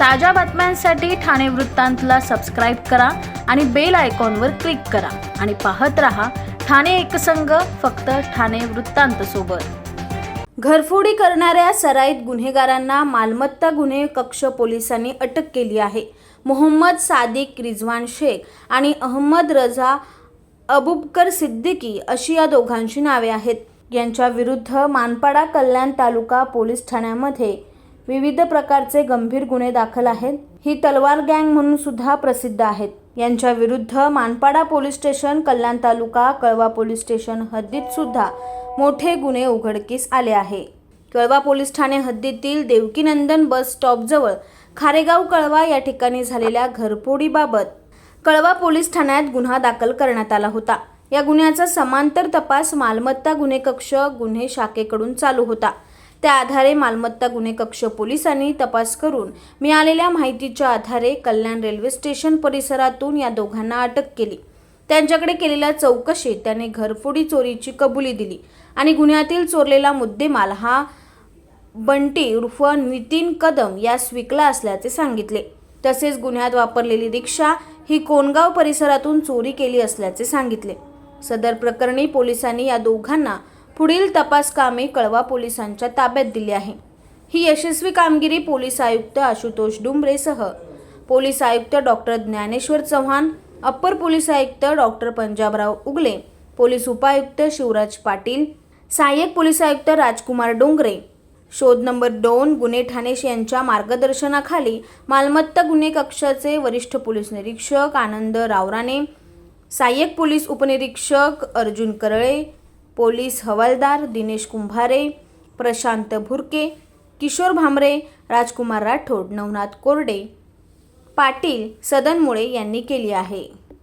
ताज्या बातम्यांसाठी ठाणे वृत्तांतला सबस्क्राईब करा आणि बेल आयकॉनवर क्लिक करा. आणि पाहत रहा ठाणे एकसंघ फक्त ठाणे वृत्तांत सोबत. घरफोडी करणाऱ्या सराईत गुन्हेगारांना मालमत्ता गुन्हे कक्ष पोलिसांनी अटक केली आहे. मोहम्मद सादिक रिजवान शेख आणि अहमद रझा अबुबकर सिद्दीकी अशी या दोघांची नावे आहेत. यांच्या विरुद्ध मानपाडा कल्याण तालुका पोलीस ठाण्यामध्ये विविध प्रकारचे गंभीर गुन्हे दाखल आहेत. ही तलवार गँग म्हणून सुद्धा प्रसिद्ध आहेत. यांच्या विरुद्ध Manpada police station Kalyan taluka Kalwa police station हद्दीत सुद्धा मोठे गुन्हे उघडकीस आले आहे. कळवा पोलीस ठाणे हद्दीतील देवकीनंदन बस स्टॉपजवळ खारेगाव कळवा या ठिकाणी झालेल्या घरफोडीबाबत कळवा पोलीस ठाण्यात गुन्हा दाखल करण्यात आला होता. या गुन्ह्याचा समांतर तपास मालमत्ता गुन्हे कक्ष गुन्हे शाखेकडून चालू होता. त्या आधारे मालमत्ता गुन्हे कक्ष पोलिसांनी तपास करून मिळालेल्या माहितीच्या आधारे कल्याण रेल्वे स्टेशन परिसरातून या दोघांना अटक केली. त्यांच्याकडे केलेल्या चौकशीत त्याने घरफोडी चोरीची कबुली दिली आणि गुन्ह्यातील चोरलेला मुद्देमाल हा बंटी उर्फ नितीन कदम यास विकला असल्याचे सांगितले. तसेच गुन्ह्यात वापरलेली रिक्षा ही कोणगाव परिसरातून चोरी केली असल्याचे सांगितले. सदर प्रकरणी पोलिसांनी या दोघांना पुढील तपास कामे कळवा पोलिसांच्या ताब्यात दिली आहे. ही यशस्वी कामगिरी पोलीस आयुक्त आशुतोष डुंबरेसह पोलीस आयुक्त doctor Dnyaneshwar Chavan upper police आयुक्त डॉक्टर पंजाबराव उगले पोलीस उपायुक्त शिवराज पाटील सहाय्यक पोलीस आयुक्त राजकुमार डोंगरे. शोध नंबर दोन गुन्हे ठाणेश यांच्या मार्गदर्शनाखाली मालमत्ता गुन्हे कक्षाचे वरिष्ठ पोलीस निरीक्षक आनंद रावराणे सहाय्यक पोलीस उपनिरीक्षक अर्जुन करळे पोलीस हवालदार दिनेश कुंभारे प्रशांत भुरके किशोर भामरे राजकुमार राठोड नवनाथ कोरडे पाटील सदनमुळे यांनी केली आहे.